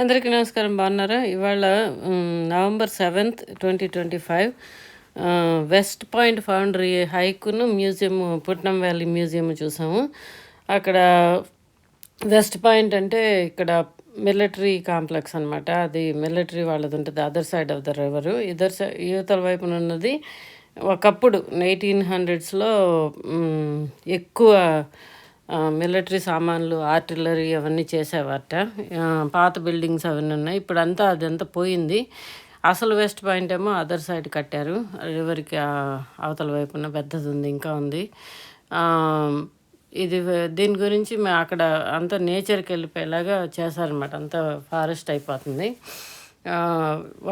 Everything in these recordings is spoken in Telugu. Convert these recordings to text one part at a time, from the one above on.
అందరికీ నమస్కారం బాగున్నారా? ఇవాళ November seventh twenty twenty five West Point foundry హైకును museum Putnam valley museum చూసాము. అక్కడ వెస్ట్ పాయింట్ అంటే ఇక్కడ మిలిటరీ కాంప్లెక్స్ అన్నమాట. అది మిలిటరీ వాళ్ళది ఉంటుంది other side of the river. Either side యువతల వైపున ఉన్నది ఒకప్పుడు ఎయిటీన్ హండ్రెడ్స్లో ఎక్కువ మిలిటరీ సామాన్లు ఆర్టిలరీ అవన్నీ చేసేవారట. పాత బిల్డింగ్స్ అవన్నీ ఉన్నాయి. ఇప్పుడు అంతా అదంతా పోయింది. అసలు వెస్ట్ పాయింట్ ఏమో అదర్ సైడ్ కట్టారు. రివర్కి అవతల వైపున పెద్దది ఉంది ఇంకా ఉంది. ఇది దీని గురించి మేము అక్కడ అంతా నేచర్కి వెళ్ళిపోయేలాగా చేశారనమాట అంతా ఫారెస్ట్ అయిపోతుంది.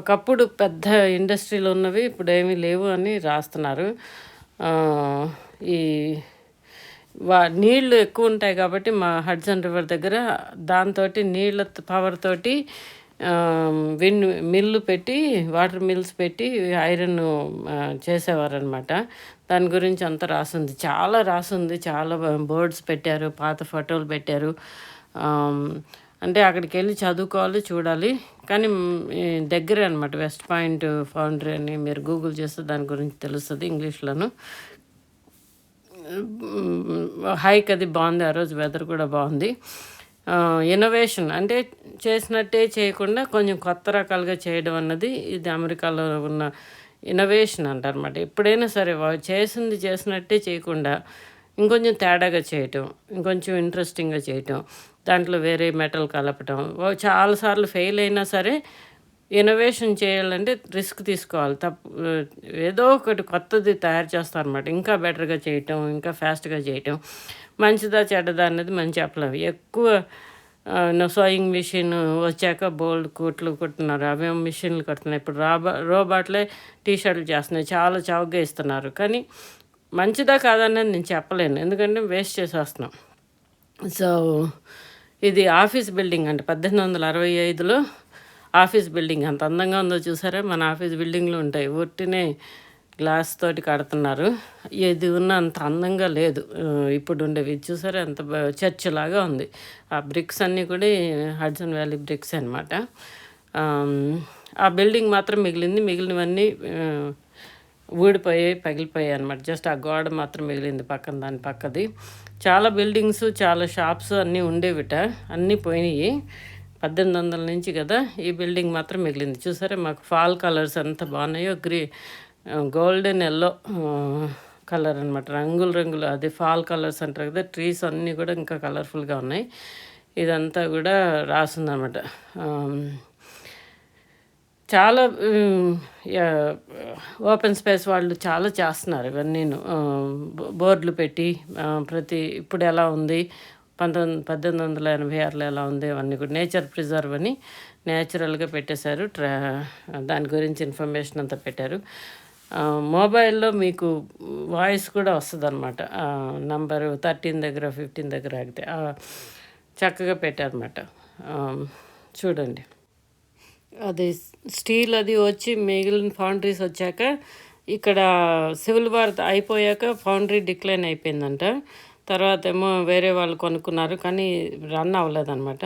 ఒకప్పుడు పెద్ద ఇండస్ట్రీలు ఉన్నవి ఇప్పుడు ఏమీ లేవు అని రాస్తున్నారు. ఈ వా నీళ్ళు ఎక్కువ ఉంటాయి కాబట్టి మా హడ్సన్ రివర్ దగ్గర దాంతో నీళ్ళ పవర్ తోటి విన్ మిల్లు పెట్టి వాటర్ మిల్స్ పెట్టి ఐరన్ చేసేవారనమాట దాని గురించి అంతా రాసింది. చాలా రాసింది. చాలా బోర్డ్స్ పెట్టారు పాత ఫోటోలు పెట్టారు. అంటే అక్కడికి వెళ్ళి చదువుకోవాలి చూడాలి. కానీ దగ్గరే అనమాట వెస్ట్ పాయింట్ ఫౌండరీ అని మీరు గూగుల్ చేస్తే దాని గురించి తెలుస్తుంది ఇంగ్లీష్లోను. హైక్ అది బాగుంది ఆ రోజు వెదర్ కూడా బాగుంది. ఇన్నోవేషన్ అంటే చేసినట్టే చేయకుండా కొంచెం కొత్త రకాలుగా చేయడం అన్నది ఇది అమెరికాలో ఉన్న ఇన్నోవేషన్ అంటారన్నమాట. ఎప్పుడైనా సరే వా- చేసింది చేసినట్టే చేయకుండా ఇంకొంచెం తేడాగా చేయటం ఇంకొంచెం ఇంట్రెస్టింగ్గా చేయటం దాంట్లో వేరే మెటల్ కలపటం చాలాసార్లు ఫెయిల్ అయినా సరే ఇన్నోవేషన్ చేయాలంటే రిస్క్ తీసుకోవాలి. తప్పు ఏదో ఒకటి కొత్తది తయారు చేస్తారన్నమాట. ఇంకా బెటర్గా చేయటం ఇంకా ఫాస్ట్గా చేయటం. మంచిదా చెడ్డదా అన్నది మంచి చెప్పలేము. ఎక్కువ సోయింగ్ మిషన్ వచ్చాక బోల్డ్ కుట్లు కొట్టున్నారు. అవేమో మిషన్లు కడుతున్నాయి. ఇప్పుడు రాబా రోబాట్లే టీ షర్ట్లు చేస్తున్నాయి. చాలా చౌకగా ఇస్తున్నారు. కానీ మంచిదా కాదన్నది నేను చెప్పలేను. ఎందుకంటే వేస్ట్ చేసేస్తున్నాం. సో ఇది ఆఫీస్ బిల్డింగ్ అంటే. పద్దెనిమిది వందల అరవై ఐదులో ఆఫీస్ బిల్డింగ్ అంత అందంగా ఉందో చూసారా? మన ఆఫీస్ బిల్డింగ్లు ఉంటాయి. ఒట్టినే గ్లాస్ తోటి కడుతున్నారు. ఇది ఉన్న అంత అందంగా లేదు. ఇప్పుడు ఉండేవి. చూసారా? ఎంత చర్చ్ లాగా ఉంది. ఆ బ్రిక్స్ అన్నీ కూడా హడ్సన్ వ్యాలీ బ్రిక్స్ అనమాట ఆ బిల్డింగ్ మాత్రం మిగిలింది. మిగిలినవన్నీ ఊడిపోయాయి పగిలిపోయాయి అనమాట జస్ట్ ఆ గోడ మాత్రం మిగిలింది పక్కన దాని పక్కది. చాలా బిల్డింగ్స్ చాలా షాప్స్ అన్నీ ఉండేవిట. అన్నీ పోయినాయి. పద్దెనిమిది వందల నుంచి కదా ఈ బిల్డింగ్ మాత్రం మిగిలింది. చూసారా మాకు ఫాల్ కలర్స్ ఎంత బాగున్నాయో గ్రీ గోల్డెన్ ఎల్లో కలర్ అనమాట రంగులు రంగులు అది ఫాల్ కలర్స్ అంటారు కదా ట్రీస్ అన్నీ కూడా ఇంకా కలర్ఫుల్గా ఉన్నాయి. ఇదంతా కూడా రాసిందనమాట చాలా ఓపెన్ స్పేస్ వాళ్ళు చాలా చేస్తున్నారు ఇవన్నీ బోర్డులు పెట్టి ప్రతి ఇప్పుడు ఎలా ఉంది పంతొమ్మిది పద్దెనిమిది వందల ఎనభై ఆరులో ఎలా ఉంది అవన్నీ కూడా నేచర్ ప్రిజర్వ్ అని నేచురల్గా పెట్టేశారు. ట్రా దాని గురించి ఇన్ఫర్మేషన్ అంతా పెట్టారు. మొబైల్లో మీకు వాయిస్ కూడా వస్తుంది అనమాట నంబరు థర్టీన్ దగ్గర ఫిఫ్టీన్ దగ్గర ఆగితే. చక్కగా పెట్టారన్నమాట. చూడండి. అది స్టీల్ అది వచ్చి మిగిలిన ఫౌండరీస్ వచ్చాక ఇక్కడ సివిల్ వార్ అయిపోయాక ఫౌండరీ డిక్లైన్ అయిపోయిందంట. తర్వాత ఏమో వేరే వాళ్ళు కొనుక్కున్నారు కానీ రన్ అవ్వలేదనమాట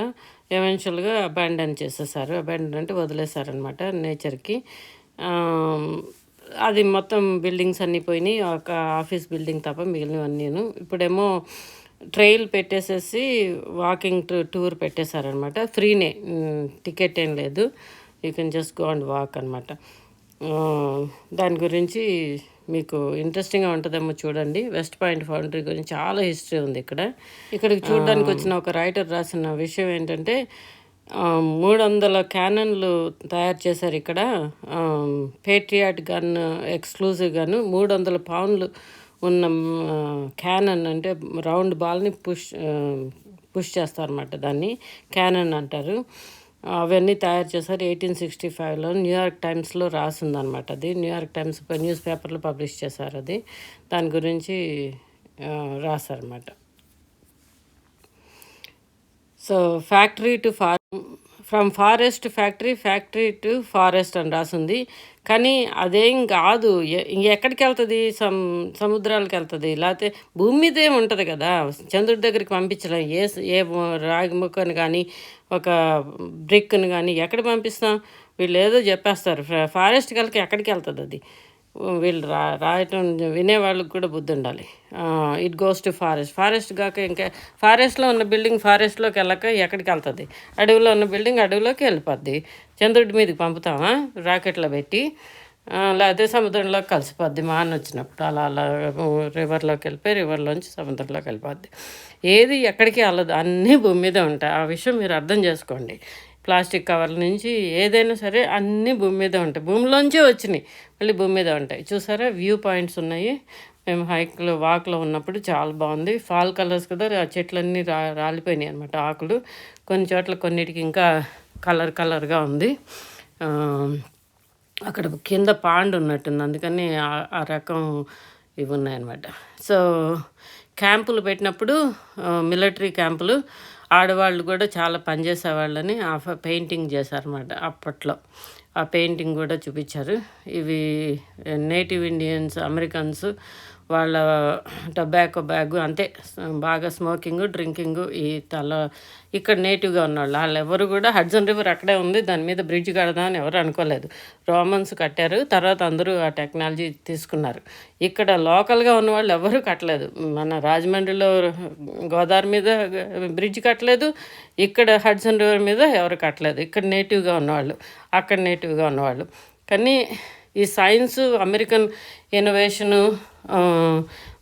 ఎవెన్షువల్గా అబాండన్ చేసేసారు. అబాండన్ అంటే వదిలేశారనమాట నేచర్కి. అది మొత్తం బిల్డింగ్స్ అన్నీ పోయినాయి. ఒక ఆఫీస్ బిల్డింగ్ తప్ప మిగిలినవన్నీను. ఇప్పుడేమో ట్రైల్ పెట్టేసేసి వాకింగ్ టూర్ పెట్టేశారనమాట ఫ్రీనే టికెట్ ఏం లేదు. You can just go and walk అనమాట దాని గురించి మీకు ఇంట్రెస్టింగ్గా ఉంటుందేమో చూడండి. వెస్ట్ పాయింట్ ఫౌండరీ గురించి చాలా హిస్టరీ ఉంది ఇక్కడ. ఇక్కడికి చూడడానికి వచ్చిన ఒక రైటర్ రాసిన విషయం ఏంటంటే మూడు వందల క్యానన్లు తయారు చేశారు ఇక్కడ. పేట్రియాట్ గన్ ఎక్స్క్లూజివ్ గన్ మూడు వందల పౌండ్లు ఉన్న క్యానన్ అంటే రౌండ్ బాల్ని పుష్ పుష్ చేస్తారన్నమాట దాన్ని. క్యానన్ అంటారు. అవన్నీ తయారు చేశారు ఎయిటీన్ సిక్స్టీ ఫైవ్లో. న్యూయార్క్ టైమ్స్లో రాసిందనమాట అది. న్యూయార్క్ టైమ్స్ న్యూస్ పేపర్లో పబ్లిష్ చేశారు అది. దాని గురించి రాశారన్నమాట. So factory to farm from forest factory factory to forest అని రాసింది. కానీ అదేం కాదు. ఎక్కడికి వెళ్తుంది సమ్ సముద్రాలకు వెళ్తుంది లేకపోతే భూమి మీద ఏమి ఉంటుంది కదా. చంద్రుడి దగ్గరికి పంపించలేం. ఏ ఏ రాగి ముక్కను కానీ ఒక బ్రిక్ని కానీ ఎక్కడ పంపిస్తాం? వీళ్ళు ఏదో చెప్పేస్తారు ఫారెస్ట్ ఫారెస్ట్కి ఎక్కడికి వెళ్తుంది అది? వీళ్ళు రా రాయటం వినే వాళ్ళకి కూడా బుద్ధి ఉండాలి. It goes to forest forest కాక ఇంకా ఫారెస్ట్లో ఉన్న బిల్డింగ్ ఫారెస్ట్లోకి వెళ్ళక ఎక్కడికి వెళ్తుంది? అడవిలో ఉన్న బిల్డింగ్ అడవిలోకి వెళ్ళిపోద్ది. చంద్రుడి మీదకి పంపుతామా? రాకెట్లో పెట్టి లేకపోతే సముద్రంలోకి కలిసిపోద్ది. మా అన్న వచ్చినప్పుడు అలా అలా రివర్లోకి వెళ్ళిపోయి రివర్లోంచి సముద్రంలోకి వెళ్ళిపోద్ది. ఏది ఎక్కడికి వెళ్ళదు. అన్నీ భూమి మీద ఉంటాయి. ఆ విషయం మీరు అర్థం చేసుకోండి. ప్లాస్టిక్ కవర్ల నుంచి ఏదైనా సరే అన్నీ భూమి మీద ఉంటాయి. భూమిలోంచే వచ్చినాయి. మళ్ళీ భూమి మీద ఉంటాయి. చూసారా? వ్యూ పాయింట్స్ ఉన్నాయి. మేము హైక్లో వాక్లో ఉన్నప్పుడు చాలా బాగుంది. ఫాల్ కలర్స్ కదా ఆ చెట్లన్నీ రా రాలిపోయినాయి అనమాట ఆకులు. కొన్ని చోట్ల కొన్నిటికి ఇంకా కలర్ కలర్గా ఉంది. అక్కడ కింద పాండ్ ఉన్నట్టుంది. అందుకని ఆ- ఆ రకం ఇవి ఉన్నాయన్నమాట. సో క్యాంపులు పెట్టినప్పుడు మిలిటరీ క్యాంపులు ఆడవాళ్ళు కూడా చాలా పనిచేసేవాళ్ళని ఆ ఫ- పెయింటింగ్ చేశారన్నమాట అప్పట్లో. ఆ పెయింటింగ్ కూడా చూపించారు. ఇవి నేటివ్ ఇండియన్స్ అమెరికన్స్ వాళ్ళ టొబాకో బ్యాగ్ అంతే. బాగా స్మోకింగ్ డ్రింకింగ్ ఈ తల ఇక్కడ నేటివ్గా ఉన్నవాళ్ళు. వాళ్ళు ఎవరు కూడా హడ్సన్ రివర్ అక్కడే ఉంది. దాని మీద బ్రిడ్జ్ కడదామని ఎవరు అనుకోలేదు. రోమన్స్ కట్టారు. తర్వాత అందరూ ఆ టెక్నాలజీ తీసుకున్నారు. ఇక్కడ లోకల్గా ఉన్న వాళ్ళు ఎవరూ కట్టలేదు. మన రాజమండ్రిలో గోదావరి మీద బ్రిడ్జ్ కట్టలేదు. ఇక్కడ హడ్సన్ రివర్ మీద ఎవరు కట్టలేదు. ఇక్కడ నేటివ్గా ఉన్నవాళ్ళు అక్కడ నేటివ్గా ఉన్నవాళ్ళు కానీ ఈ science American innovation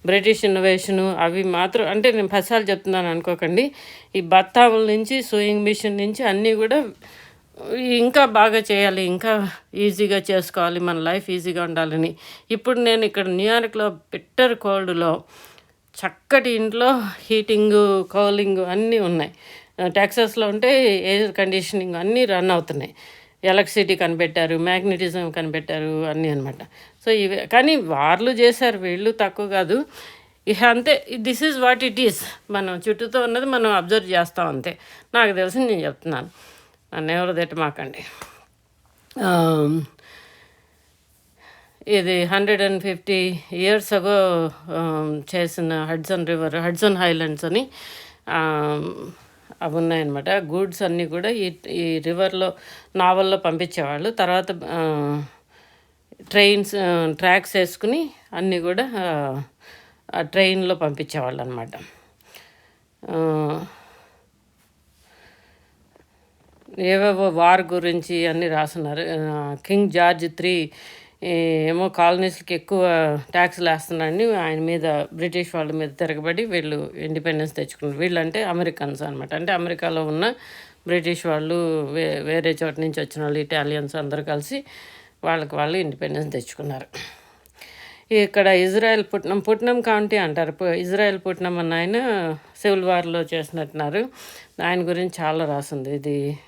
British innovation అవి మాత్రం అంటే నేను ఫసాలు చెప్తున్నాను అనుకోకండి. ఈ బత్తావుల నుంచి సూయింగ్ మిషన్ నుంచి అన్నీ కూడా ఇంకా బాగా చేయాలి ఇంకా ఈజీగా చేసుకోవాలి మన లైఫ్ ఈజీగా ఉండాలని. ఇప్పుడు నేను ఇక్కడ న్యూయార్క్లో బిట్టర్ కోల్డ్లో చక్కటి ఇంట్లో హీటింగ్ కూలింగ్ అన్నీ ఉన్నాయి. టెక్సస్లో ఉంటే ఎయిర్ కండిషనింగ్ అన్నీ రన్ అవుతున్నాయి. ఎలక్ట్రిసిటీ కనిపెట్టారు మ్యాగ్నెటిజం కనిపెట్టారు అన్నీ అనమాట సో ఇవి కానీ వాళ్ళు చేశారు వీళ్ళు తక్కువ కాదు. ఇక అంతే this is what it is మనం చుట్టూతో ఉన్నది మనం అబ్జర్వ్ చేస్తాం అంతే. నాకు తెలిసి నేను చెప్తున్నాను. నన్ను ఎవరు తిట్టమాకండి. ఆ, ఇది hundred and fifty years ago చేసిన హడ్సన్ రివర్ హడ్సన్ హైలాండ్స్ అని ఆ, అవి ఉన్నాయన్నమాట. గూడ్స్ అన్నీ కూడా ఈ ఈ రివర్లో నావల్లో పంపించేవాళ్ళు. తర్వాత ట్రైన్స్ ట్రాక్స్ వేసుకుని అన్నీ కూడా ట్రైన్లో పంపించేవాళ్ళు అనమాట ఏవేవో వార్ గురించి అన్నీ రాస్తున్నారు. కింగ్ జార్జ్ త్రీ ఏమో కాలనీస్కి ఎక్కువ ట్యాక్స్లు వేస్తున్నారని ఆయన మీద బ్రిటిష్ వాళ్ళ మీద తిరగబడి వీళ్ళు ఇండిపెండెన్స్ తెచ్చుకున్నారు. వీళ్ళు అంటే అమెరికన్స్ అనమాట అంటే అమెరికాలో ఉన్న బ్రిటిష్ వాళ్ళు వే వేరే చోట నుంచి వచ్చిన వాళ్ళు ఇటాలియన్స్ అందరూ కలిసి వాళ్ళకి వాళ్ళు ఇండిపెండెన్స్ తెచ్చుకున్నారు. ఇక్కడ ఇజ్రాయెల్ పుట్నం పుట్నం కౌంటీ అంటారు. ఇజ్రాయెల్ పుట్నం అన్న ఆయన సివిల్ వార్లో చేసినట్టున్నారు. ఆయన గురించి చాలా రాసింది. ఇది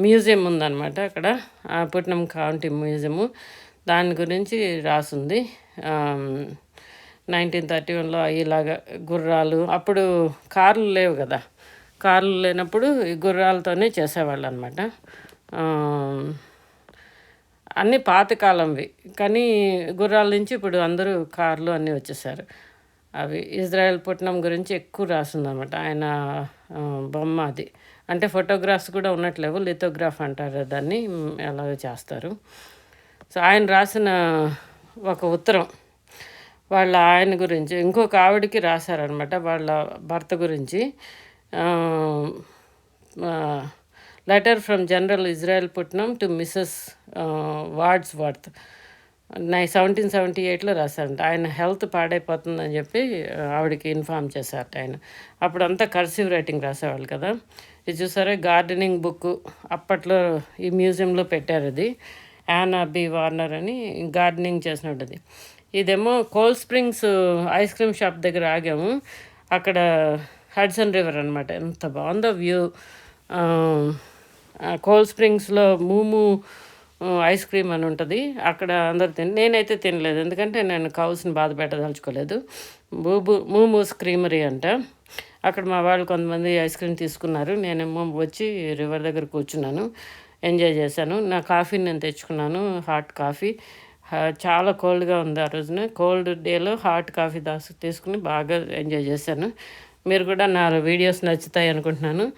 మ్యూజియం ఉందన్నమాట అక్కడ. ఆ పుట్నం కౌంటీ మ్యూజియము. దాని గురించి రాసింది. నైన్టీన్ థర్టీ వన్లో ఇలాగా గుర్రాలు అప్పుడు కార్లు లేవు కదా. కార్లు లేనప్పుడు ఈ గుర్రాలతోనే చేసేవాళ్ళు అనమాట అన్నీ పాతకాలంవి. కానీ గుర్రాల నుంచి ఇప్పుడు అందరూ కార్లు అన్నీ వచ్చేసారు. అవి ఇజ్రాయెల్ పుట్నం గురించి ఎక్కువ రాసిందనమాట ఆయన బొమ్మ అది. అంటే ఫోటోగ్రాఫ్స్ కూడా ఉన్నట్లేవు. లిథోగ్రాఫ్ అంటారు దాన్ని. మ్, చేస్తారు. సో ఆయన రాసిన ఒక ఉత్తరం వాళ్ళ ఆయన గురించి ఇంకొక ఆవిడకి రాశారనమాట వాళ్ళ భర్త గురించి. Letter from general Israel Putnam to Mrs Wadsworth నై సెవెంటీన్ సెవెంటీ ఎయిట్లో రాశారంట. ఆయన హెల్త్ పాడైపోతుందని చెప్పి ఆవిడకి ఇన్ఫామ్ చేశారట ఆయన. అప్పుడంతా కర్సివ్ రైటింగ్ రాసేవాళ్ళు కదా. ఇది చూసారా? గార్డెనింగ్ బుక్ అప్పట్లో ఈ మ్యూజియంలో పెట్టారు అది యానా బి వార్నర్ అని గార్డెనింగ్ చేసినట్టుది. ఇదేమో Cold Springs ice cream shop దగ్గర ఆగాము. అక్కడ హడ్సన్ రివర్ అనమాట ఎంత బాగుందో వ్యూ. కోల్డ్ స్ప్రింగ్స్లో మూము ఐస్ క్రీమ్ అని ఉంటుంది. అక్కడ అందరు తిన నేనైతే తినలేదు. ఎందుకంటే నేను కౌస్ని బాధ పెట్టదలుచుకోలేదు. మూబు మూమూస్ క్రీమరీ అంట. అక్కడ మా వాళ్ళు కొంతమంది ఐస్ క్రీమ్ తీసుకున్నారు. నేనేమో వచ్చి రివర్ దగ్గర కూర్చున్నాను. ఎంజాయ్ చేశాను. నా కాఫీని నేను తెచ్చుకున్నాను. Hot coffee. చాలా కోల్డ్గా ఉంది ఆ రోజున. కోల్డ్ డేలో హాట్ కాఫీ దాసు తీసుకుని బాగా ఎంజాయ్ చేశాను. మీరు కూడా నా వీడియోస్ నచ్చుతాయి అనుకుంటున్నాను.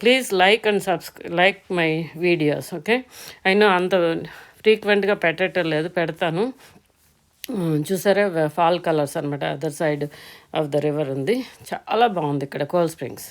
Please like and subscribe like my videos okay అయినా అంత ఫ్రీక్వెంట్గా పెట్టటం లేదు పెడతాను. Uh, చూసారా ఫాల్ కలర్స్ అనమాట other side of the river ఉంది. చాలా బాగుంది ఇక్కడ కోల్ స్ప్రింగ్స్